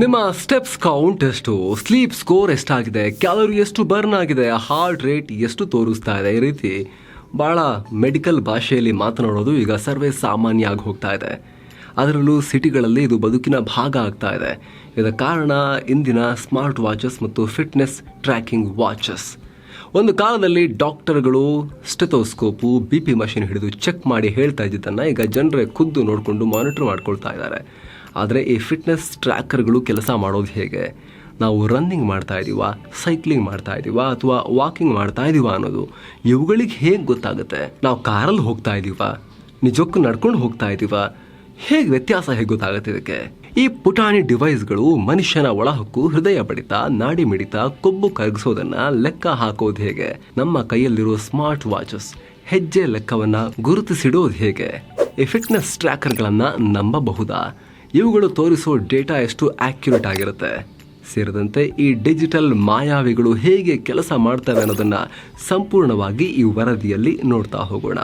ನಿಮ್ಮ steps count ಎಷ್ಟು? Sleep score ಎಷ್ಟಾಗಿದೆ? ಕ್ಯಾಲೋರಿ ಎಷ್ಟು ಬರ್ನ್ ಆಗಿದೆ? ಹಾರ್ಟ್ ರೇಟ್ ಎಷ್ಟು ತೋರಿಸ್ತಾ ಇದೆ? ಈ ರೀತಿ ಬಹಳ ಮೆಡಿಕಲ್ ಭಾಷೆಯಲ್ಲಿ ಮಾತನಾಡೋದು ಈಗ ಸರ್ವೇ ಸಾಮಾನ್ಯ ಆಗಿ ಹೋಗ್ತಾ ಇದೆ. ಅದರಲ್ಲೂ ಸಿಟಿಗಳಲ್ಲಿ ಇದು ಬದುಕಿನ ಭಾಗ ಆಗ್ತಾ ಇದೆ. ಇದರ ಕಾರಣ ಇಂದಿನ ಸ್ಮಾರ್ಟ್ ವಾಚಸ್ ಮತ್ತು ಫಿಟ್ನೆಸ್ ಟ್ರ್ಯಾಕಿಂಗ್ ವಾಚಸ್ ಒಂದು ಕಾಲದಲ್ಲಿ ಡಾಕ್ಟರ್ಗಳು ಸ್ಟೆಥೋಸ್ಕೋಪು, ಬಿ ಪಿ ಮಷಿನ್ ಹಿಡಿದು ಚೆಕ್ ಮಾಡಿ ಹೇಳ್ತಾ ಇದ್ದಿದ್ದನ್ನು ಈಗ ಜನರೇ ಖುದ್ದು ನೋಡಿಕೊಂಡು ಮಾನಿಟರ್ ಮಾಡ್ಕೊಳ್ತಾ ಇದ್ದಾರೆ. ಆದರೆ ಈ ಫಿಟ್ನೆಸ್ ಟ್ರ್ಯಾಕರ್ಗಳು ಕೆಲಸ ಮಾಡೋದು ಹೇಗೆ? ನಾವು ರನ್ನಿಂಗ್ ಮಾಡ್ತಾ ಇದ್ದೀವ ಸೈಕ್ಲಿಂಗ್ ಮಾಡ್ತಾ ಇದ್ದೀವ ಅಥವಾ ವಾಕಿಂಗ್ ಮಾಡ್ತಾ ಇದ್ದೀವ ಅನ್ನೋದು ಇವುಗಳಿಗೆ ಹೇಗೆ ಗೊತ್ತಾಗುತ್ತೆ? ನಾವು ಕಾರಲ್ಲಿ ಹೋಗ್ತಾ ಇದ್ದೀವ ನಿಜಕ್ಕೂ ನಡ್ಕೊಂಡು ಹೋಗ್ತಾ ಇದ್ದೀವ ಹೇಗೆ ವ್ಯತ್ಯಾಸ ಹೇಗೆ ಗೊತ್ತಾಗುತ್ತೆ ಇದಕ್ಕೆ? ಈ ಪುಟಾಣಿ ಡಿವೈಸ್ಗಳು ಮನುಷ್ಯನ ಒಳಹಕ್ಕು ಹೃದಯ ಬಡಿತ, ನಾಡಿ ಮಿಡಿತ, ಕೊಬ್ಬು ಕರಗಿಸೋದನ್ನ ಲೆಕ್ಕ ಹಾಕೋದು ಹೇಗೆ? ನಮ್ಮ ಕೈಯಲ್ಲಿರೋ ಸ್ಮಾರ್ಟ್ ವಾಚಸ್ ಹೆಜ್ಜೆ ಲೆಕ್ಕವನ್ನ ಗುರುತಿಸಿಡೋದು ಹೇಗೆ? ಈ ಫಿಟ್ನೆಸ್ ಟ್ರ್ಯಾಕರ್ಗಳನ್ನ ನಂಬಬಹುದಾ? ಇವುಗಳು ತೋರಿಸೋ ಡೇಟಾ ಎಷ್ಟು ಆಕ್ಯುರೇಟ್ ಆಗಿರುತ್ತೆ? ಸೇರಿದಂತೆ ಈ ಡಿಜಿಟಲ್ ಮಾಯಾವಿಗಳು ಹೇಗೆ ಕೆಲಸ ಮಾಡ್ತವೆ ಅನ್ನೋದನ್ನ ಸಂಪೂರ್ಣವಾಗಿ ಈ ವರದಿಯಲ್ಲಿ ನೋಡ್ತಾ ಹೋಗೋಣ.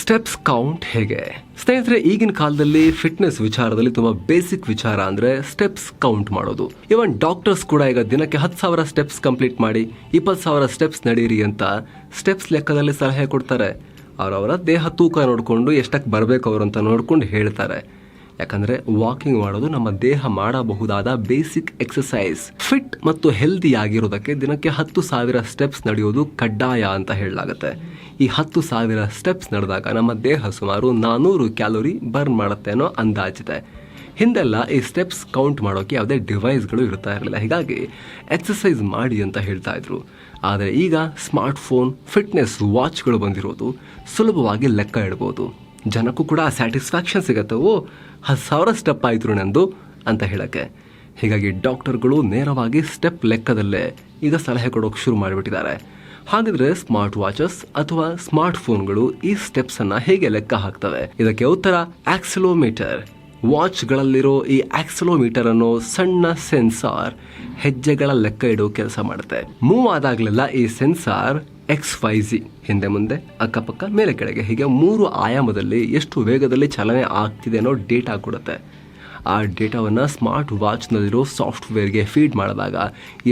ಸ್ಟೆಪ್ಸ್ ಕೌಂಟ್ ಹೇಗೆ? ಸ್ನೇಹಿತರೆ, ಈಗಿನ ಕಾಲದಲ್ಲಿ ಫಿಟ್ನೆಸ್ ವಿಚಾರದಲ್ಲಿ ತುಂಬಾ ಬೇಸಿಕ್ ವಿಚಾರ ಅಂದ್ರೆ ಸ್ಟೆಪ್ಸ್ ಕೌಂಟ್ ಮಾಡೋದು. ಇವನ್ ಡಾಕ್ಟರ್ಸ್ ಕೂಡ ಈಗ ದಿನಕ್ಕೆ ಹತ್ತು ಸಾವಿರ ಸ್ಟೆಪ್ಸ್ ಕಂಪ್ಲೀಟ್ ಮಾಡಿ, ಇಪ್ಪತ್ತು ಸಾವಿರ ಸ್ಟೆಪ್ಸ್ ನಡೀರಿ ಅಂತ ಸ್ಟೆಪ್ಸ್ ಲೆಕ್ಕದಲ್ಲಿ ಸಲಹೆ ಕೊಡ್ತಾರೆ. ಅವರವರ ದೇಹ ತೂಕ ನೋಡಿಕೊಂಡು ಎಷ್ಟಕ್ಕೆ ಬರಬೇಕು ಅವರು ಅಂತ ನೋಡ್ಕೊಂಡು ಹೇಳ್ತಾರೆ. ಯಾಕಂದ್ರೆ ವಾಕಿಂಗ್ ಮಾಡೋದು ನಮ್ಮ ದೇಹ ಮಾಡಬಹುದಾದ ಬೇಸಿಕ್ ಎಕ್ಸಸೈಸ್ ಫಿಟ್ ಮತ್ತು ಹೆಲ್ದಿ ಆಗಿರೋದಕ್ಕೆ ದಿನಕ್ಕೆ ಹತ್ತು ಸಾವಿರ ಸ್ಟೆಪ್ಸ್ ನಡೆಯೋದು ಕಡ್ಡಾಯ ಅಂತ ಹೇಳಲಾಗುತ್ತೆ. ಈ ಹತ್ತು ಸಾವಿರ ಸ್ಟೆಪ್ಸ್ ನಡೆದಾಗ ನಮ್ಮ ದೇಹ ಸುಮಾರು ನಾನೂರು ಕ್ಯಾಲೋರಿ ಬರ್ನ್ ಮಾಡುತ್ತೆ ಅನ್ನೋ ಅಂದಾಜಿದೆ. ಹಿಂದೆಲ್ಲ ಈ ಸ್ಟೆಪ್ಸ್ ಕೌಂಟ್ ಮಾಡೋಕೆ ಯಾವುದೇ ಡಿವೈಸ್ಗಳು ಇರ್ತಾ ಇರಲಿಲ್ಲ. ಹೀಗಾಗಿ ಎಕ್ಸಸೈಸ್ ಮಾಡಿ ಅಂತ ಹೇಳ್ತಾ ಇದ್ರು. ಆದರೆ ಈಗ ಸ್ಮಾರ್ಟ್ ಫೋನ್ ಫಿಟ್ನೆಸ್ ವಾಚ್ಗಳು ಬಂದಿರೋದು ಸುಲಭವಾಗಿ ಲೆಕ್ಕ ಇಡ್ಬೋದು. ಜನಕ್ಕೂ ಕೂಡ ಸ್ಯಾಟಿಸ್ಫ್ಯಾಕ್ಷನ್ ಸಿಗತ್ತೆ? ಓ, ಹತ್ತು ಸಾವಿರ ಸ್ಟೆಪ್ ಆಯಿತು ನಂದು ಅಂತ ಹೇಳೋಕ್ಕೆ. ಹೀಗಾಗಿ ಡಾಕ್ಟರ್ಗಳು ನೇರವಾಗಿ ಸ್ಟೆಪ್ ಲೆಕ್ಕದಲ್ಲೇ ಈಗ ಸಲಹೆ ಕೊಡೋಕೆ ಶುರು ಮಾಡಿಬಿಟ್ಟಿದ್ದಾರೆ. ಹಾಗಿದ್ರೆ ಸ್ಮಾರ್ಟ್ ವಾಚಸ್ ಅಥವಾ ಸ್ಮಾರ್ಟ್ ಫೋನ್ಗಳು ಈ ಸ್ಟೆಪ್ಸ್ ಅನ್ನ ಹೇಗೆ ಲೆಕ್ಕ ಹಾಕ್ತವೆ? ಇದಕ್ಕೆ ಉತ್ತರ, ಆಕ್ಸಿಲೋಮೀಟರ್. ವಾಚ್ಗಳಲ್ಲಿರೋ ಈ ಆಕ್ಸಿಲೋಮೀಟರ್ ಅನ್ನೋ ಸಣ್ಣ ಸೆನ್ಸಾರ್ ಹೆಜ್ಜೆಗಳ ಲೆಕ್ಕ ಇಡೋ ಕೆಲಸ ಮಾಡುತ್ತೆ. ಮೂವ್ ಆದಾಗಲೆಲ್ಲ ಈ ಸೆನ್ಸಾರ್ ಎಕ್ಸ್ ವೈ ಜಿ ಹಿಂದೆ ಮುಂದೆ, ಅಕ್ಕಪಕ್ಕ, ಮೇಲೆ ಕೆಳಗೆ. ಹೀಗೆ ಮೂರು ಆಯಾಮದಲ್ಲಿ ಎಷ್ಟು ವೇಗದಲ್ಲಿ ಚಲನೆ ಆಗ್ತಿದೆ ಅನ್ನೋ ಡೇಟಾ ಕೊಡುತ್ತೆ. ಆ ಡೇಟಾವನ್ನು ಸ್ಮಾರ್ಟ್ ವಾಚ್ನಲ್ಲಿರೋ ಸಾಫ್ಟ್ವೇರ್ಗೆ ಫೀಡ್ ಮಾಡಿದಾಗ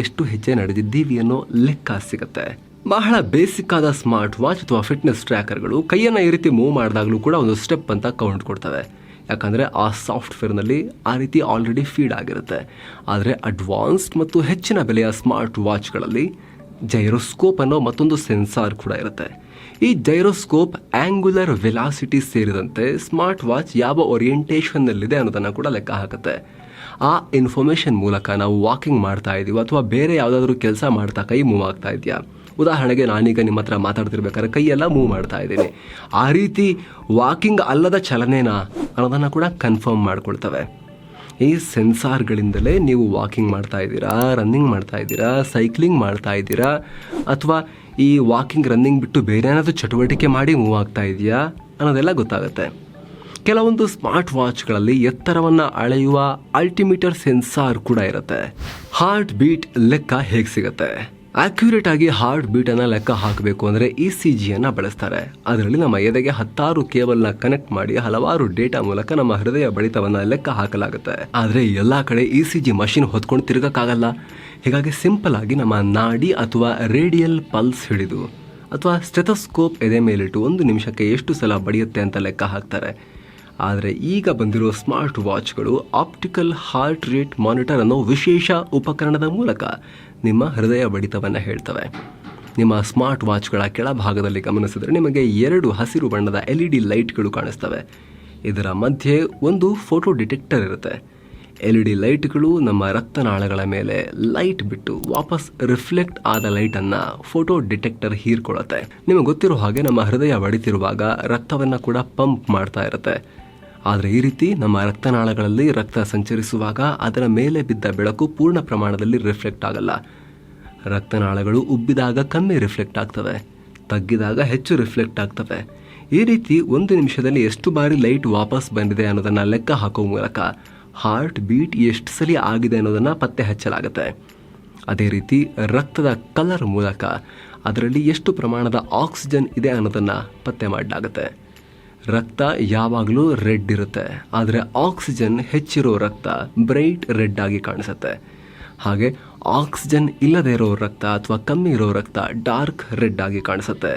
ಎಷ್ಟು ಹೆಜ್ಜೆ ನಡೆದಿದ್ದೀವಿ ಅನ್ನೋ ಲೆಕ್ಕ ಸಿಗುತ್ತೆ. ಬಹಳ ಬೇಸಿಕ್ ಆದ ಸ್ಮಾರ್ಟ್ ವಾಚ್ ಅಥವಾ ಫಿಟ್ನೆಸ್ ಟ್ರ್ಯಾಕರ್ಗಳು ಕೈಯನ್ನು ಈ ರೀತಿ ಮೂವ್ ಮಾಡಿದಾಗಲೂ ಕೂಡ ಒಂದು ಸ್ಟೆಪ್ ಅಂತ ಕೌಂಟ್ ಕೊಡ್ತವೆ. ಯಾಕಂದರೆ ಆ ಸಾಫ್ಟ್ವೇರ್ನಲ್ಲಿ ಆ ರೀತಿ ಆಲ್ರೆಡಿ ಫೀಡ್ ಆಗಿರುತ್ತೆ. ಆದರೆ ಅಡ್ವಾನ್ಸ್ಡ್ ಮತ್ತು ಹೆಚ್ಚಿನ ಬೆಲೆಯ ಸ್ಮಾರ್ಟ್ ವಾಚ್ಗಳಲ್ಲಿ ಜೈರೋಸ್ಕೋಪ್ ಅನ್ನೋ ಮತ್ತೊಂದು ಸೆನ್ಸಾರ್ ಕೂಡ ಇರುತ್ತೆ. ಈ ಜೈರೋಸ್ಕೋಪ್ ಆಂಗ್ಯುಲರ್ ವೆಲಾಸಿಟಿ ಸೇರಿದಂತೆ ಸ್ಮಾರ್ಟ್ ವಾಚ್ ಯಾವ ಓರಿಯೆಂಟೇಷನ್ನಲ್ಲಿದೆ ಅನ್ನೋದನ್ನು ಕೂಡ ಲೆಕ್ಕ ಹಾಕುತ್ತೆ. ಆ ಇನ್ಫಾರ್ಮೇಷನ್ ಮೂಲಕ ನಾವು ವಾಕಿಂಗ್ ಮಾಡ್ತಾ ಇದೀವಿ ಅಥವಾ ಬೇರೆ ಯಾವುದಾದ್ರೂ ಕೆಲಸ ಮಾಡ್ತಾ ಕೈ ಮೂವ್ ಆಗ್ತಾ ಇದೆಯಾ? ಉದಾಹರಣೆಗೆ ನಾನೀಗ ನಿಮ್ಮ ಹತ್ರ ಮಾತಾಡ್ತಿರ್ಬೇಕಾದ್ರೆ ಕೈಯೆಲ್ಲ ಮೂವ್ ಮಾಡ್ತಾ ಇದ್ದೀನಿ. ಆ ರೀತಿ ವಾಕಿಂಗ್ ಅಲ್ಲದ ಚಲನೆನಾ ಅನ್ನೋದನ್ನು ಕೂಡ ಕನ್ಫರ್ಮ್ ಮಾಡ್ಕೊಳ್ತವೆ. ಈ ಸೆನ್ಸಾರ್ಗಳಿಂದಲೇ ನೀವು ವಾಕಿಂಗ್ ಮಾಡ್ತಾ ಇದ್ದೀರಾ, ರನ್ನಿಂಗ್ ಮಾಡ್ತಾ ಇದ್ದೀರಾ, ಸೈಕ್ಲಿಂಗ್ ಮಾಡ್ತಾ ಇದ್ದೀರಾ, ಅಥವಾ ಈ ವಾಕಿಂಗ್, ರನ್ನಿಂಗ್ ಬಿಟ್ಟು ಬೇರೆ ಏನಾದರೂ ಚಟುವಟಿಕೆ ಮಾಡಿ ಮೂವ್ ಆಗ್ತಾ ಇದೆಯಾ ಅನ್ನೋದೆಲ್ಲ ಗೊತ್ತಾಗುತ್ತೆ. ಕೆಲವೊಂದು ಸ್ಮಾರ್ಟ್ ವಾಚ್ಗಳಲ್ಲಿ ಎತ್ತರವನ್ನು ಅಳೆಯುವ ಅಲ್ಟಿಮೀಟರ್ ಸೆನ್ಸಾರ್ ಕೂಡ ಇರುತ್ತೆ. ಹಾರ್ಟ್ ಬೀಟ್ ಲೆಕ್ಕ ಹೇಗೆ ಸಿಗುತ್ತೆ? ಅಕ್ಯುರೇಟ್ ಆಗಿ ಹಾರ್ಟ್ ಬೀಟ್ ಅನ್ನ ಲೆಕ್ಕ ಹಾಕಬೇಕು ಅಂದ್ರೆ ಇ ಸಿ ಜಿಯನ್ನು ಬಳಸ್ತಾರೆ. ಅದರಲ್ಲಿ ನಮ್ಮ ಎದೆಗೆ ಹತ್ತಾರು ಕೇಬಲ್ನ ಕನೆಕ್ಟ್ ಮಾಡಿ ಹಲವಾರು ಡೇಟಾ ಮೂಲಕ ನಮ್ಮ ಹೃದಯ ಬಡಿತವನ್ನ ಲೆಕ್ಕ ಹಾಕಲಾಗುತ್ತೆ. ಆದ್ರೆ ಎಲ್ಲಾ ಕಡೆ ಇ ಸಿ ಜಿ ಮಷಿನ್ ಹೊತ್ಕೊಂಡು ತಿರುಗಕ್ಕಾಗಲ್ಲ. ಹೀಗಾಗಿ ಸಿಂಪಲ್ ಆಗಿ ನಮ್ಮ ನಾಡಿ ಅಥವಾ ರೇಡಿಯಲ್ ಪಲ್ಸ್ ಹಿಡಿದು ಅಥವಾ ಸ್ಟೆಥೋಸ್ಕೋಪ್ ಎದೆ ಮೇಲಿಟ್ಟು ಒಂದು ನಿಮಿಷಕ್ಕೆ ಎಷ್ಟು ಸಲ ಬಡಿಯುತ್ತೆ ಅಂತ ಲೆಕ್ಕ ಹಾಕ್ತಾರೆ. ಆದರೆ ಈಗ ಬಂದಿರೋ ಸ್ಮಾರ್ಟ್ ವಾಚ್ಗಳು ಆಪ್ಟಿಕಲ್ ಹಾರ್ಟ್ ರೇಟ್ ಮಾನಿಟರ್ ಅನ್ನೋ ವಿಶೇಷ ಉಪಕರಣದ ಮೂಲಕ ನಿಮ್ಮ ಹೃದಯ ಬಡಿತವನ್ನು ಹೇಳ್ತವೆ. ನಿಮ್ಮ ಸ್ಮಾರ್ಟ್ ವಾಚ್ಗಳ ಕೆಳಭಾಗದಲ್ಲಿ ಗಮನಿಸಿದರೆ ನಿಮಗೆ ಎರಡು ಹಸಿರು ಬಣ್ಣದ ಎಲ್ ಇ ಡಿ ಲೈಟ್ಗಳು ಕಾಣಿಸ್ತವೆ. ಇದರ ಮಧ್ಯೆ ಒಂದು ಫೋಟೋ ಡಿಟೆಕ್ಟರ್ ಇರುತ್ತೆ. ಎಲ್ ಇ ಡಿ ಲೈಟ್ಗಳು ನಮ್ಮ ರಕ್ತನಾಳಗಳ ಮೇಲೆ ಲೈಟ್ ಬಿಟ್ಟು ವಾಪಸ್ ರಿಫ್ಲೆಕ್ಟ್ ಆದ ಲೈಟನ್ನು ಫೋಟೋ ಡಿಟೆಕ್ಟರ್ ಹೀರ್ಕೊಳ್ಳುತ್ತೆ. ನಿಮಗೆ ಗೊತ್ತಿರೋ ಹಾಗೆ ನಮ್ಮ ಹೃದಯ ಬಡಿತಿರುವಾಗ ರಕ್ತವನ್ನು ಕೂಡ ಪಂಪ್ ಮಾಡ್ತಾ ಇರುತ್ತೆ. ಆದರೆ ಈ ರೀತಿ ನಮ್ಮ ರಕ್ತನಾಳಗಳಲ್ಲಿ ರಕ್ತ ಸಂಚರಿಸುವಾಗ ಅದರ ಮೇಲೆ ಬಿದ್ದ ಬೆಳಕು ಪೂರ್ಣ ಪ್ರಮಾಣದಲ್ಲಿ ರಿಫ್ಲೆಕ್ಟ್ ಆಗಲ್ಲ. ರಕ್ತನಾಳಗಳು ಉಬ್ಬಿದಾಗ ಕಮ್ಮಿ ರಿಫ್ಲೆಕ್ಟ್ ಆಗ್ತವೆ. ತಗ್ಗಿದಾಗ ಹೆಚ್ಚು ರಿಫ್ಲೆಕ್ಟ್ ಆಗ್ತವೆ. ಈ ರೀತಿ ಒಂದು ನಿಮಿಷದಲ್ಲಿ ಎಷ್ಟು ಬಾರಿ ಲೈಟ್ ವಾಪಸ್ ಬಂದಿದೆ ಅನ್ನೋದನ್ನು ಲೆಕ್ಕ ಹಾಕೋ ಮೂಲಕ ಹಾರ್ಟ್ ಬೀಟ್ ಎಷ್ಟು ಸಲ ಆಗಿದೆ ಅನ್ನೋದನ್ನು ಪತ್ತೆ ಹಚ್ಚಲಾಗುತ್ತೆ. ಅದೇ ರೀತಿ ರಕ್ತದ ಕಲರ್ ಮೂಲಕ ಅದರಲ್ಲಿ ಎಷ್ಟು ಪ್ರಮಾಣದ ಆಕ್ಸಿಜನ್ ಇದೆ ಅನ್ನೋದನ್ನು ಪತ್ತೆ ಮಾಡಲಾಗುತ್ತೆ. ರಕ್ತ ಯಾವಾಗಲೂ ರೆಡ್ ಇರುತ್ತೆ, ಆದರೆ ಆಕ್ಸಿಜನ್ ಹೆಚ್ಚಿರೋ ರಕ್ತ ಬ್ರೈಟ್ ರೆಡ್ ಆಗಿ ಕಾಣಿಸುತ್ತೆ. ಹಾಗೆ ಆಕ್ಸಿಜನ್ ಇಲ್ಲದೆ ಇರೋ ರಕ್ತ ಅಥವಾ ಕಮ್ಮಿ ಇರೋ ರಕ್ತ ಡಾರ್ಕ್ ರೆಡ್ ಆಗಿ ಕಾಣಿಸುತ್ತೆ.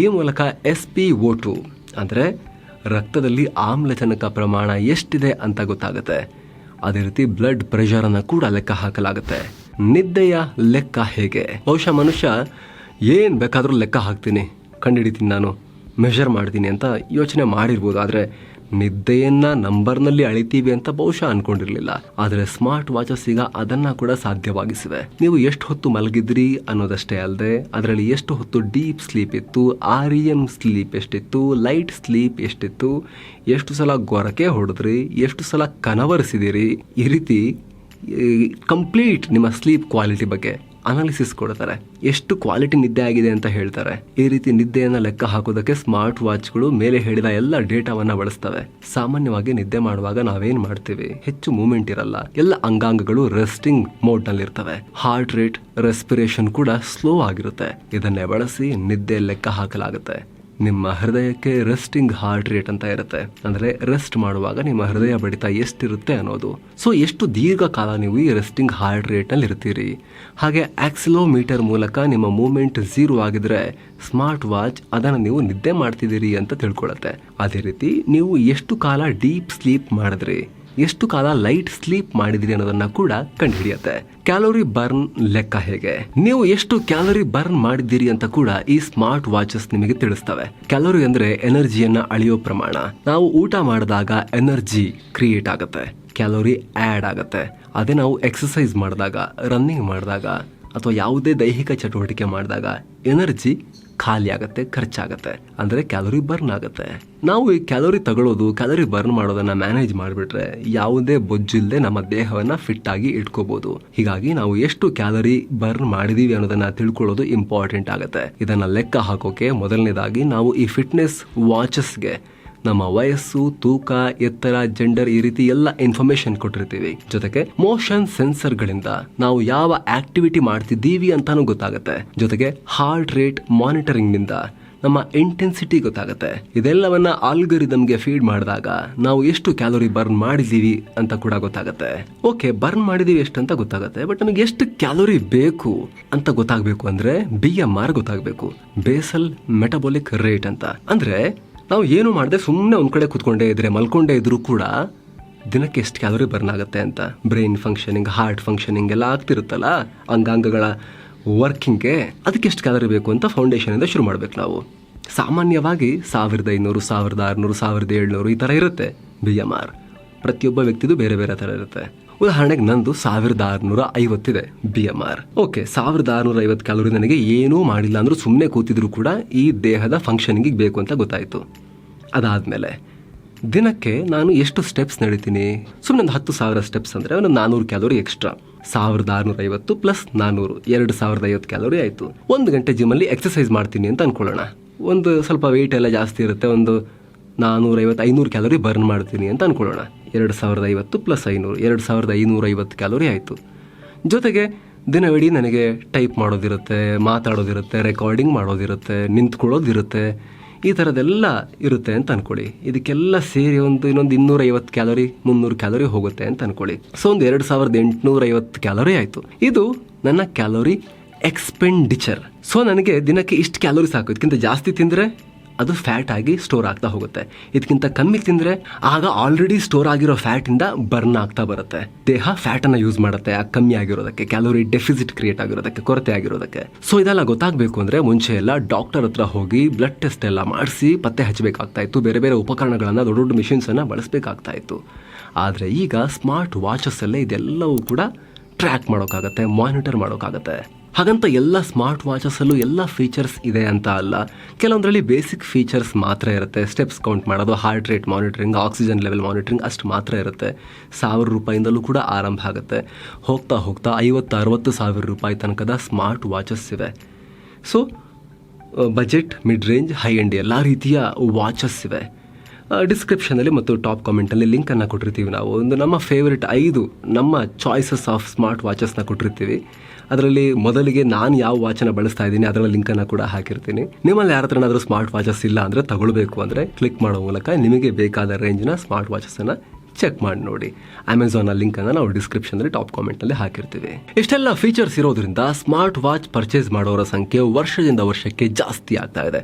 ಈ ಮೂಲಕ ಎಸ್ ಪಿ ಓ ಟು, ಅಂದರೆ ರಕ್ತದಲ್ಲಿ ಆಮ್ಲಜನಕ ಪ್ರಮಾಣ ಎಷ್ಟಿದೆ ಅಂತ ಗೊತ್ತಾಗುತ್ತೆ. ಅದೇ ರೀತಿ ಬ್ಲಡ್ ಪ್ರೆಷರನ್ನು ಕೂಡ ಲೆಕ್ಕ ಹಾಕಲಾಗುತ್ತೆ. ನಿದ್ದೆಯ ಲೆಕ್ಕ ಹೇಗೆ? ಬಹುಶಃ ಮನುಷ್ಯ ಏನು ಬೇಕಾದರೂ ಲೆಕ್ಕ ಹಾಕ್ತೀನಿ. ಕಂಡುಹಿಡಿತೀನಿ ನಾನು. ಮೆಷರ್ ಮಾಡ್ತೀನಿ ಅಂತ ಯೋಚನೆ ಮಾಡಿರ್ಬೋದು. ಆದರೆ ನಿದ್ದೆಯನ್ನ ನಂಬರ್ನಲ್ಲಿ ಅಳಿತೀವಿ ಅಂತ ಬಹುಶಃ ಅನ್ಕೊಂಡಿರಲಿಲ್ಲ. ಆದರೆ ಸ್ಮಾರ್ಟ್ ವಾಚಸ್ ಈಗ ಅದನ್ನ ಕೂಡ ಸಾಧ್ಯವಾಗಿಸಿವೆ. ನೀವು ಎಷ್ಟು ಹೊತ್ತು ಮಲಗಿದ್ರಿ ಅನ್ನೋದಷ್ಟೇ ಅಲ್ಲದೆ ಅದರಲ್ಲಿ ಎಷ್ಟು ಹೊತ್ತು ಡೀಪ್ ಸ್ಲೀಪ್ ಇತ್ತು ಆರ್ ಇ ಎಂ ಸ್ಲೀಪ್ ಎಷ್ಟಿತ್ತು ಲೈಟ್ ಸ್ಲೀಪ್ ಎಷ್ಟಿತ್ತು, ಎಷ್ಟು ಸಲ ಗೊರಕೆ ಹೊಡೆದ್ರಿ, ಎಷ್ಟು ಸಲ ಕನವರಿಸಿದಿರಿ, ಈ ರೀತಿ ಕಂಪ್ಲೀಟ್ ನಿಮ್ಮ ಸ್ಲೀಪ್ ಕ್ವಾಲಿಟಿ ಬಗ್ಗೆ. ಅನಾಲಿಸಿಸ್ ಕೊಡ್ತಾರೆ. ಎಷ್ಟು ಕ್ವಾಲಿಟಿ ನಿದ್ದೆ ಆಗಿದೆ ಅಂತ ಹೇಳ್ತಾರೆ. ಈ ರೀತಿ ನಿದ್ದೆಯನ್ನು ಲೆಕ್ಕ ಹಾಕೋದಕ್ಕೆ ಸ್ಮಾರ್ಟ್ ವಾಚ್ಗಳು ಮೇಲೆ ಹೇಳಿದ ಎಲ್ಲ ಡೇಟಾವನ್ನ ಬಳಸ್ತವೆ. ಸಾಮಾನ್ಯವಾಗಿ ನಿದ್ದೆ ಮಾಡುವಾಗ ನಾವೇನ್ ಮಾಡ್ತೀವಿ? ಹೆಚ್ಚು ಮೂವ್ಮೆಂಟ್ ಇರಲ್ಲ. ಎಲ್ಲ ಅಂಗಾಂಗಗಳು ರೆಸ್ಟಿಂಗ್ ಮೋಡ್ನಲ್ಲಿ ಇರ್ತವೆ. ಹಾರ್ಟ್ ರೇಟ್ ರೆಸ್ಪಿರೇಷನ್ ಕೂಡ ಸ್ಲೋ ಆಗಿರುತ್ತೆ. ಇದನ್ನೇ ಬಳಸಿ ನಿದ್ದೆ ಲೆಕ್ಕ ಹಾಕಲಾಗುತ್ತೆ. ನಿಮ್ಮ ಹೃದಯಕ್ಕೆ ರೆಸ್ಟಿಂಗ್ ಹಾರ್ಟ್ ರೇಟ್ ಅಂತ ಇರುತ್ತೆ. ಅಂದರೆ ರೆಸ್ಟ್ ಮಾಡುವಾಗ ನಿಮ್ಮ ಹೃದಯ ಬಡಿತ ಎಷ್ಟಿರುತ್ತೆ ಅನ್ನೋದು. ಸೊ ಎಷ್ಟು ದೀರ್ಘಕಾಲ ನೀವು ಈ ರೆಸ್ಟಿಂಗ್ ಹಾರ್ಟ್ ರೇಟಲ್ಲಿ ಇರ್ತೀರಿ? ಹಾಗೆ ಆಕ್ಸಿಲೋಮೀಟರ್ ಮೂಲಕ ನಿಮ್ಮ ಮೂಮೆಂಟ್ ಝೀರೋ ಆಗಿದ್ರೆ ಸ್ಮಾರ್ಟ್ ವಾಚ್ ಅದನ್ನು ನೀವು ನಿದ್ದೆ ಮಾಡ್ತಿದ್ದೀರಿ ಅಂತ ತಿಳ್ಕೊಳತ್ತೆ. ಅದೇ ರೀತಿ ನೀವು ಎಷ್ಟು ಕಾಲ ಡೀಪ್ ಸ್ಲೀಪ್ ಮಾಡಿದ್ರಿ? ಎಷ್ಟು ಕಾಲ ಲೈಟ್ ಸ್ಲೀಪ್ ಮಾಡಿದಿರಿ ಅನ್ನೋದನ್ನ ಕೂಡ ಕಂಡುಹಿಡಿಯುತ್ತೆ. ಕ್ಯಾಲೋರಿ ಬರ್ನ್ ಲೆಕ್ಕ ಹೇಗೆ? ನೀವು ಎಷ್ಟು ಕ್ಯಾಲೋರಿ ಬರ್ನ್ ಮಾಡಿದ್ದೀರಿ ಅಂತ ಕೂಡ ಈ ಸ್ಮಾರ್ಟ್ ವಾಚಸ್ ನಿಮಗೆ ತಿಳಿಸ್ತವೆ. ಕ್ಯಾಲೋರಿ ಅಂದ್ರೆ ಎನರ್ಜಿಯನ್ನ ಅಳೆಯೋ ಪ್ರಮಾಣ. ನಾವು ಊಟ ಮಾಡಿದಾಗ ಎನರ್ಜಿ ಕ್ರಿಯೇಟ್ ಆಗುತ್ತೆ. ಕ್ಯಾಲೋರಿ ಆ್ಯಡ್ ಆಗುತ್ತೆ. ಅದೇ ನಾವು ಎಕ್ಸಸೈಸ್ ಮಾಡಿದಾಗ, ರನ್ನಿಂಗ್ ಮಾಡಿದಾಗ, ಅಥವಾ ಯಾವುದೇ ದೈಹಿಕ ಚಟುವಟಿಕೆ ಮಾಡಿದಾಗ ಎನರ್ಜಿ ಖಾಲಿ ಆಗುತ್ತೆ, ಖರ್ಚಾಗತ್ತೆ. ಅಂದರೆ ಕ್ಯಾಲೋರಿ ಬರ್ನ್ ಆಗುತ್ತೆ. ನಾವು ಈ ಕ್ಯಾಲೋರಿ ತಗೊಳ್ಳೋದು ಕ್ಯಾಲೋರಿ ಬರ್ನ್ ಮಾಡೋದನ್ನು ಮ್ಯಾನೇಜ್ ಮಾಡಿಬಿಟ್ರೆ ಯಾವುದೇ ಬೊಜ್ಜಿಲ್ಲದೆ ನಮ್ಮ ದೇಹವನ್ನು ಫಿಟ್ ಆಗಿ ಇಟ್ಕೋಬಹುದು ಹೀಗಾಗಿ ನಾವು ಎಷ್ಟು ಕ್ಯಾಲೋರಿ ಬರ್ನ್ ಮಾಡಿದೀವಿ ಅನ್ನೋದನ್ನು ತಿಳ್ಕೊಳ್ಳೋದು ಇಂಪಾರ್ಟೆಂಟ್ ಆಗುತ್ತೆ. ಇದನ್ನು ಲೆಕ್ಕ ಹಾಕೋಕೆ ಮೊದಲನೇದಾಗಿ ನಾವು ಈ ಫಿಟ್ನೆಸ್ ವಾಚಸ್ಗೆ ನಮ್ಮ ವಯಸ್ಸು, ತೂಕ, ಎತ್ತರ ಜೆಂಡರ್ ಈ ರೀತಿ ಎಲ್ಲ ಇನ್ಫಾರ್ಮೇಶನ್ ಕೊಟ್ಟಿರ್ತೀವಿ. ಜೊತೆಗೆ ಮೋಷನ್ ಸೆನ್ಸರ್ಗಳಿಂದ ನಾವು ಯಾವ ಆಕ್ಟಿವಿಟಿ ಮಾಡ್ತಿದ್ದೀವಿ ಅಂತಾನು ಗೊತ್ತಾಗುತ್ತೆ. ಜೊತೆಗೆ ಹಾರ್ಟ್ ರೇಟ್ ಮಾನಿಟರಿಂಗ್ನಿಂದ ನಮ್ಮ ಇಂಟೆನ್ಸಿಟಿ ಗೊತ್ತಾಗುತ್ತೆ. ಇದೆಲ್ಲವನ್ನ ಆಲ್ಗರಿದಮ್ಗೆ ಫೀಡ್ ಮಾಡಿದಾಗ ನಾವು ಎಷ್ಟು ಕ್ಯಾಲೋರಿ ಬರ್ನ್ ಮಾಡಿದೀವಿ ಅಂತ ಕೂಡ ಗೊತ್ತಾಗುತ್ತೆ. ಓಕೆ ಬರ್ನ್ ಮಾಡಿದೀವಿ ಎಷ್ಟು ಅಂತ ಗೊತ್ತಾಗುತ್ತೆ ಬಟ್ ನಮಗೆ ಎಷ್ಟು ಕ್ಯಾಲೋರಿ ಬೇಕು ಅಂತ ಗೊತ್ತಾಗಬೇಕು ಅಂದ್ರೆ ಬಿ ಎಂ ಆರ್ ಗೊತ್ತಾಗಬೇಕು. ಬೇಸಲ್ ಮೆಟಬಾಲಿಕ್ ರೇಟ್ ಅಂತ. ಅಂದ್ರೆ ನಾವು ಏನು ಮಾಡದೆ ಸುಮ್ಮನೆ ಒಂದು ಕಡೆ ಕೂತ್ಕೊಂಡೇ ಇದ್ರೆ ಮಲ್ಕೊಂಡೇ ಇದ್ರೂ ಕೂಡ ದಿನಕ್ಕೆ ಎಷ್ಟು ಕ್ಯಾಲೋರಿ ಬರ್ನ್ ಆಗುತ್ತೆ ಅಂತ? ಬ್ರೈನ್ ಫಂಕ್ಷನಿಂಗ್ ಹಾರ್ಟ್ ಫಂಕ್ಷನಿಂಗ್ ಎಲ್ಲ ಆಗ್ತಿರುತ್ತಲ್ಲ? ಅಂಗಾಂಗಗಳ ವರ್ಕಿಂಗ್ಗೆ ಅದಕ್ಕೆ ಎಷ್ಟು ಕ್ಯಾಲೋರಿ ಬೇಕು ಅಂತ ಫೌಂಡೇಶನ್ ಇಂದ ಶುರು ಮಾಡ್ಬೇಕು ನಾವು. ಸಾಮಾನ್ಯವಾಗಿ ಸಾವಿರದ ಐನೂರು, ಸಾವಿರದ ಆರುನೂರು, ಸಾವಿರದ ಏಳ್ನೂರು ಈ ಥರ ಇರುತ್ತೆ ಬಿ ಎಂ ಆರ್ ಪ್ರತಿಯೊಬ್ಬ ವ್ಯಕ್ತಿದು ಬೇರೆ ಬೇರೆ ಥರ ಇರುತ್ತೆ. ಉದಾಹರಣೆಗೆ ನಂದು ಸಾವಿರದ ಆರುನೂರ ಐವತ್ತಿದೆ ಬಿ ಎಂ ಆರ್ ಓಕೆ ಸಾವಿರದ ಆರುನೂರ ಐವತ್ತು ಕ್ಯಾಲೋರಿ ನನಗೆ ಏನೂ ಮಾಡಿಲ್ಲ ಅಂದ್ರೆ ಸುಮ್ಮನೆ ಕೂತಿದ್ರು ಕೂಡ ಈ ದೇಹದ ಫಂಕ್ಷನಿಂಗ್ ಬೇಕು ಅಂತ ಗೊತ್ತಾಯಿತು. ಅದಾದಮೇಲೆ, ದಿನಕ್ಕೆ ನಾನು ಎಷ್ಟು ಸ್ಟೆಪ್ಸ್ ನಡೀತೀನಿ? ಸುಮ್ಮನೆ ಒಂದು ಹತ್ತು ಸಾವಿರ ಸ್ಟೆಪ್ಸ್ ಅಂದರೆ ಒಂದು ನಾನ್ನೂರು ಕ್ಯಾಲೋರಿ ಎಕ್ಸ್ಟ್ರಾ ಸಾವಿರದ ಆರುನೂರ ಐವತ್ತು ಪ್ಲಸ್ ನಾನ್ನೂರು ಎರಡು ಸಾವಿರದ ಐವತ್ತು ಕ್ಯಾಲೋರಿ ಆಯಿತು. ಒಂದು ಗಂಟೆ ಜಿಮ್ಮಲ್ಲಿ ಎಕ್ಸಸೈಸ್ ಮಾಡ್ತೀನಿ ಅಂತ ಅನ್ಕೊಳ್ಳೋಣ. ಒಂದು ಸ್ವಲ್ಪ ವೆಯ್ಟ್ ಎಲ್ಲ ಜಾಸ್ತಿ ಇರುತ್ತೆ, ಒಂದು ನಾನ್ನೂರೈವತ್ತು ಐನೂರು ಕ್ಯಾಲೋರಿ ಬರ್ನ್ ಮಾಡ್ತೀನಿ ಅಂತ ಅನ್ಕೊಳ್ಳೋಣ. ಎರಡು ಸಾವಿರದ ಐವತ್ತು ಪ್ಲಸ್ ಐನೂರು, ಎರಡು ಸಾವಿರದ ಐನೂರ ಐವತ್ತು ಕ್ಯಾಲೋರಿ ಆಯಿತು. ಜೊತೆಗೆ ದಿನವಿಡೀ ನನಗೆ ಟೈಪ್ ಮಾಡೋದಿರುತ್ತೆ, ಮಾತಾಡೋದಿರುತ್ತೆ, ರೆಕಾರ್ಡಿಂಗ್ ಮಾಡೋದಿರುತ್ತೆ, ನಿಂತ್ಕೊಳ್ಳೋದಿರುತ್ತೆ, ಈ ಥರದ್ದೆಲ್ಲ ಇರುತ್ತೆ ಅಂತ ಅಂದ್ಕೊಳ್ಳಿ ಇದಕ್ಕೆಲ್ಲ ಸೇರಿ ಒಂದು ಇನ್ನೊಂದು ಇನ್ನೂರ ಐವತ್ತು ಕ್ಯಾಲೋರಿ, ಮುನ್ನೂರು ಕ್ಯಾಲೋರಿ ಹೋಗುತ್ತೆ ಅಂತ ಅಂದ್ಕೊಳ್ಳಿ ಸೊ, ಒಂದು ಎರಡು ಸಾವಿರದ ಎಂಟುನೂರ ಐವತ್ತು ಕ್ಯಾಲೋರಿ ಆಯಿತು. ಇದು ನನ್ನ ಕ್ಯಾಲೋರಿ ಎಕ್ಸ್ಪೆಂಡಿಚರ್. ಸೊ, ನನಗೆ ದಿನಕ್ಕೆ ಇಷ್ಟು ಕ್ಯಾಲೋರಿ ಸಾಕು. ಇದಕ್ಕಿಂತ ಜಾಸ್ತಿ ತಿಂದರೆ ಅದು ಫ್ಯಾಟ್ ಆಗಿ ಸ್ಟೋರ್ ಆಗ್ತಾ ಹೋಗುತ್ತೆ. ಇದಕ್ಕಿಂತ ಕಮ್ಮಿ ತಿಂದರೆ ಆಗ ಆಲ್ರೆಡಿ ಸ್ಟೋರ್ ಆಗಿರೋ ಫ್ಯಾಟ್ ಇಂದ ಬರ್ನ್ ಆಗ್ತಾ ಬರುತ್ತೆ. ದೇಹ ಫ್ಯಾಟ್ ಅನ್ನ ಯೂಸ್ ಮಾಡುತ್ತೆ, ಆ ಕಮ್ಮಿ ಆಗಿರೋದಕ್ಕೆ ಕ್ಯಾಲೋರಿ ಡೆಫಿಸಿಟ್ ಕ್ರಿಯೇಟ್ ಆಗಿರೋದಕ್ಕೆ, ಕೊರತೆ ಆಗಿರೋದಕ್ಕೆ. ಸೊ ಇದೆಲ್ಲ ಗೊತ್ತಾಗಬೇಕು ಅಂದ್ರೆ ಮುಂಚೆ ಎಲ್ಲ ಡಾಕ್ಟರ್ ಹತ್ರ ಹೋಗಿ ಬ್ಲಡ್ ಟೆಸ್ಟ್ ಎಲ್ಲ ಮಾಡಿಸಿ ಪತ್ತೆ ಹಚ್ಚಬೇಕಾಗ್ತಾ ಇತ್ತು. ಬೇರೆ ಬೇರೆ ಉಪಕರಣಗಳನ್ನು, ದೊಡ್ಡ ದೊಡ್ಡ ಮಿಷಿನ್ಸನ್ನು ಬಳಸಬೇಕಾಗ್ತಾ ಇತ್ತು. ಆದ್ರೆ ಈಗ ಸ್ಮಾರ್ಟ್ ವಾಚಸ್ಸಲ್ಲೇ ಇದೆಲ್ಲವೂ ಕೂಡ ಟ್ರ್ಯಾಕ್ ಮಾಡೋಕ್ಕಾಗತ್ತೆ ಮಾನಿಟರ್ ಮಾಡೋಕ್ಕಾಗತ್ತೆ. ಹಾಗಂತ ಎಲ್ಲ ಸ್ಮಾರ್ಟ್ ವಾಚಸಲ್ಲೂ ಎಲ್ಲ ಫೀಚರ್ಸ್ ಇದೆ ಅಂತ ಅಲ್ಲ. ಕೆಲವೊಂದರಲ್ಲಿ ಬೇಸಿಕ್ ಫೀಚರ್ಸ್ ಮಾತ್ರ ಇರುತ್ತೆ. ಸ್ಟೆಪ್ಸ್ ಕೌಂಟ್ ಮಾಡೋದು heart rate monitoring oxygen level monitoring ಅಷ್ಟು ಮಾತ್ರ ಇರುತ್ತೆ. ಸಾವಿರ ರೂಪಾಯಿಂದಲೂ ಕೂಡ ಆರಂಭ ಆಗುತ್ತೆ. ಹೋಗ್ತಾ ಹೋಗ್ತಾ ಐವತ್ತು, ಅರವತ್ತು ಸಾವಿರ ರೂಪಾಯಿ ತನಕದ ಸ್ಮಾರ್ಟ್ ವಾಚಸ್ ಇವೆ. So budget mid range high end ಎಲ್ಲ ರೀತಿಯ ವಾಚಸ್ ಇವೆ. ಡಿಸ್ಕ್ರಿಪ್ಷನಲ್ಲಿ ಮತ್ತು ಟಾಪ್ ಕಾಮೆಂಟಲ್ಲಿ ಲಿಂಕನ್ನು ಕೊಟ್ಟಿರ್ತೀವಿ ನಾವು. ಒಂದು ನಮ್ಮ ಫೇವ್ರೆಟ್ ಐದು ನಮ್ಮ ಚಾಯ್ಸಸ್ ಆಫ್ ಸ್ಮಾರ್ಟ್ ವಾಚಸ್ನ ಕೊಟ್ಟಿರ್ತೀವಿ. ಅದರಲ್ಲಿ ಮೊದಲಿಗೆ ನಾನು ಯಾವ ವಾಚನ ಬಳಸ್ತಾ ಇದ್ದೀನಿ ಅದರ ಲಿಂಕನ್ನು ಕೂಡ ಹಾಕಿರ್ತೀನಿ. ನಿಮ್ಮಲ್ಲಿ ಯಾರ ಹತ್ರನಾದರೂ ಸ್ಮಾರ್ಟ್ ವಾಚಸ್ ಇಲ್ಲ ಅಂದರೆ ತಗೊಳ್ಬೇಕು ಅಂದರೆ ಕ್ಲಿಕ್ ಮಾಡೋ ಮೂಲಕ ನಿಮಗೆ ಬೇಕಾದ ರೇಂಜ್ನ ಸ್ಮಾರ್ಟ್ ವಾಚಸನ್ನು ಚೆಕ್ ಮಾಡಿ ನೋಡಿ. ಅಮೆಝಾನ್ ಲಿಂಕನ್ನು ನಾವು ಡಿಸ್ಕ್ರಿಪ್ಷನಲ್ಲಿ ಟಾಪ್ ಕಾಮೆಂಟ್ನಲ್ಲಿ ಹಾಕಿರ್ತೀವಿ. ಇಷ್ಟೆಲ್ಲ ಫೀಚರ್ಸ್ ಇರೋದ್ರಿಂದ ಸ್ಮಾರ್ಟ್ ವಾಚ್ ಪರ್ಚೇಸ್ ಮಾಡೋರ ಸಂಖ್ಯೆ ವರ್ಷದಿಂದ ವರ್ಷಕ್ಕೆ ಜಾಸ್ತಿ ಆಗ್ತಾ ಇದೆ.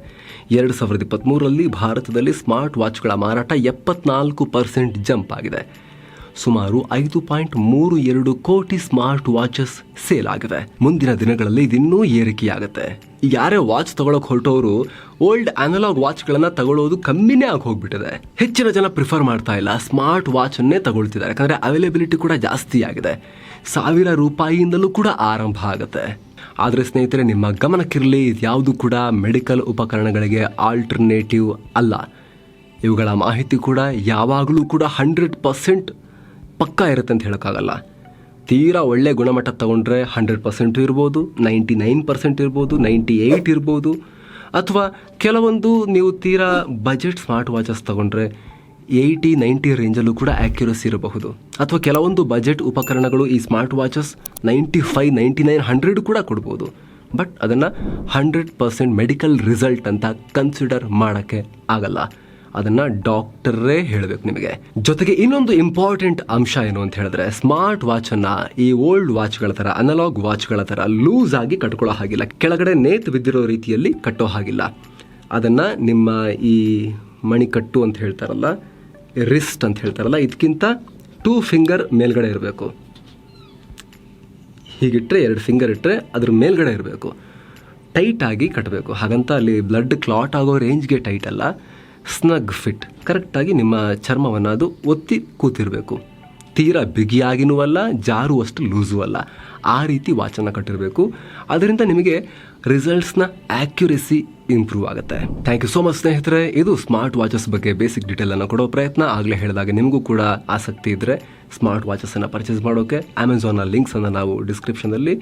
ಎರಡು ಸಾವಿರದ ಇಪ್ಪತ್ತ್ಮೂರರಲ್ಲಿ ಭಾರತದಲ್ಲಿ ಸ್ಮಾರ್ಟ್ ವಾಚ್ಗಳ ಮಾರಾಟ ಎಪ್ಪತ್ನಾಲ್ಕು ಪರ್ಸೆಂಟ್ ಜಂಪ್ ಆಗಿದೆ. ಸುಮಾರು ಐದು ಪಾಯಿಂಟ್ ಮೂರು ಎರಡು ಕೋಟಿ ಸ್ಮಾರ್ಟ್ ವಾಚಸ್ ಸೇಲ್ ಆಗಿದೆ ಮುಂದಿನ ದಿನಗಳಲ್ಲಿ ಇದಿನ್ನೂ ಏರಿಕೆಯಾಗುತ್ತೆ. ಯಾರೇ ವಾಚ್ ತಗೊಳಕ್ ಹೊರಟವರು ಓಲ್ಡ್ ಅನಲಾಗ್ ವಾಚ್ಗಳನ್ನ ತಗೊಳ್ಳೋದು ಕಮ್ಮಿನೇ ಆಗಿ ಹೋಗ್ಬಿಟ್ಟಿದೆ. ಹೆಚ್ಚಿನ ಜನ ಪ್ರಿಫರ್ ಮಾಡ್ತಾ ಇಲ್ಲ ಸ್ಮಾರ್ಟ್ ವಾಚ್ ಅನ್ನೇ ತಗೊಳ್ತಿದ್ದಾರೆ. ಯಾಕಂದ್ರೆ ಅವೈಲೇಬಿಲಿಟಿ ಕೂಡ ಜಾಸ್ತಿ ಆಗಿದೆ. ಸಾವಿರ ರೂಪಾಯಿಯಿಂದಲೂ ಕೂಡ ಆರಂಭ ಆಗುತ್ತೆ. ಆದರೆ ಸ್ನೇಹಿತರೆ, ನಿಮ್ಮ ಗಮನಕ್ಕಿರಲಿ, ಇದ್ಯಾವುದು ಕೂಡ ಮೆಡಿಕಲ್ ಉಪಕರಣಗಳಿಗೆ ಆಲ್ಟರ್ನೇಟಿವ್ ಅಲ್ಲ. ಇವುಗಳ ಮಾಹಿತಿ ಕೂಡ ಯಾವಾಗಲೂ ಕೂಡ ಹಂಡ್ರೆಡ್ ಪರ್ಸೆಂಟ್ ಪಕ್ಕಾ ಇರುತ್ತೆ ಅಂತ ಹೇಳೋಕ್ಕಾಗಲ್ಲ. ತೀರಾ ಒಳ್ಳೆ ಗುಣಮಟ್ಟ ತೊಗೊಂಡ್ರೆ ಹಂಡ್ರೆಡ್ ಪರ್ಸೆಂಟು ಇರ್ಬೋದು, ನೈಂಟಿ ನೈನ್ ಪರ್ಸೆಂಟ್ ಇರ್ಬೋದು, ನೈಂಟಿ ಏಯ್ಟ್ ಇರ್ಬೋದು. ಅಥವಾ ಕೆಲವೊಂದು ನೀವು ತೀರಾ ಬಜೆಟ್ ಸ್ಮಾರ್ಟ್ ವಾಚಸ್ ತೊಗೊಂಡ್ರೆ ಏಯ್ಟಿ ನೈಂಟಿ ರೇಂಜಲ್ಲೂ ಕೂಡ ಆ್ಯಕ್ಯುರಸಿ ಇರಬಹುದು. ಅಥವಾ ಕೆಲವೊಂದು ಬಜೆಟ್ ಉಪಕರಣಗಳು ಈ smart watches ninety five, ninety nine hundred ಕೂಡ ಕೊಡ್ಬೋದು. ಬಟ್ ಅದನ್ನು ಹಂಡ್ರೆಡ್ ಪರ್ಸೆಂಟ್ ಮೆಡಿಕಲ್ ರಿಸಲ್ಟ್ ಅಂತ ಕನ್ಸಿಡರ್ ಮಾಡೋಕ್ಕೆ ಆಗಲ್ಲ. ಅದನ್ನ ಡಾಕ್ಟರೇ ಹೇಳಬೇಕು ನಿಮಗೆ. ಜೊತೆಗೆ ಇನ್ನೊಂದು ಇಂಪಾರ್ಟೆಂಟ್ ಅಂಶ ಏನು ಅಂತ ಹೇಳಿದ್ರೆ, ಸ್ಮಾರ್ಟ್ ವಾಚ್ ಅನ್ನ ಈ ಓಲ್ಡ್ ವಾಚ್ಗಳ ತರ ಅನಲಾಗ್ ವಾಚ್ಗಳ ತರ ಲೂಸ್ ಆಗಿ ಕಟ್ಕೊಳ್ಳೋ ಹಾಗಿಲ್ಲ. ಕೆಳಗಡೆ ನೇತು ಬಿದ್ದಿರೋ ರೀತಿಯಲ್ಲಿ ಕಟ್ಟೋ ಹಾಗಿಲ್ಲ. ಅದನ್ನ ನಿಮ್ಮ ಈ ಮಣಿಕಟ್ಟು ಅಂತ ಹೇಳ್ತಾರಲ್ಲ ರಿಸ್ಟ್ ಅಂತ ಹೇಳ್ತಾರಲ್ಲ ಇದಕ್ಕಿಂತ ಟೂ ಫಿಂಗರ್ ಮೇಲ್ಗಡೆ ಇರಬೇಕು. ಹೀಗಿಟ್ಟರೆ ಎರಡು ಫಿಂಗರ್ ಇಟ್ಟರೆ ಅದ್ರ ಮೇಲ್ಗಡೆ ಇರಬೇಕು. ಟೈಟಾಗಿ ಕಟ್ಟಬೇಕು ಹಾಗಂತ ಅಲ್ಲಿ ಬ್ಲಡ್ ಕ್ಲಾಟ್ ಆಗೋ ರೇಂಜ್ಗೆ ಟೈಟ್ ಅಲ್ಲ. Snug fit. ಕರೆಕ್ಟಾಗಿ ನಿಮ್ಮ ಚರ್ಮವನ್ನು ಅದು ಒತ್ತಿ ಕೂತಿರಬೇಕು. ತೀರಾ ಬಿಗಿಯಾಗಿನೂ ಅಲ್ಲ ಜಾರುವಷ್ಟು ಲೂಸು ಅಲ್ಲ ಆ ರೀತಿ ವಾಚನ್ನು ಕಟ್ಟಿರಬೇಕು. ಅದರಿಂದ ನಿಮಗೆ ರಿಸಲ್ಟ್ಸ್ನ ಆ್ಯಕ್ಯುರೆಸಿ ಇಂಪ್ರೂವ್ ಆಗುತ್ತೆ. ಥ್ಯಾಂಕ್ ಯು ಸೋ ಮಚ್ ಸ್ನೇಹಿತರೆ. ಇದು ಸ್ಮಾರ್ಟ್ ವಾಚಸ್ ಬಗ್ಗೆ ಬೇಸಿಕ್ ಡೀಟೇಲನ್ನು ಕೊಡೋ ಪ್ರಯತ್ನ. ಆಗಲೇ ಹೇಳಿದಾಗ ನಿಮಗೂ ಕೂಡ ಆಸಕ್ತಿ ಇದ್ದರೆ ಸ್ಮಾರ್ಟ್ ವಾಚಸನ್ನು ಪರ್ಚೇಸ್ ಮಾಡೋಕ್ಕೆ ಅಮೆಝಾನ್ನ ಲಿಂಕ್ಸನ್ನು ನಾವು ಡಿಸ್ಕ್ರಿಪ್ಷನಲ್ಲಿ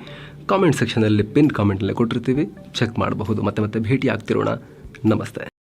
ಕಾಮೆಂಟ್ ಸೆಕ್ಷನಲ್ಲಿ ಪಿನ್ ಕಾಮೆಂಟ್ನಲ್ಲಿ ಕೊಟ್ಟಿರ್ತೀವಿ. ಚೆಕ್ ಮಾಡಬಹುದು. ಮತ್ತೆ ಮತ್ತೆ ಭೇಟಿ ಆಗ್ತಿರೋಣ ನಮಸ್ತೆ.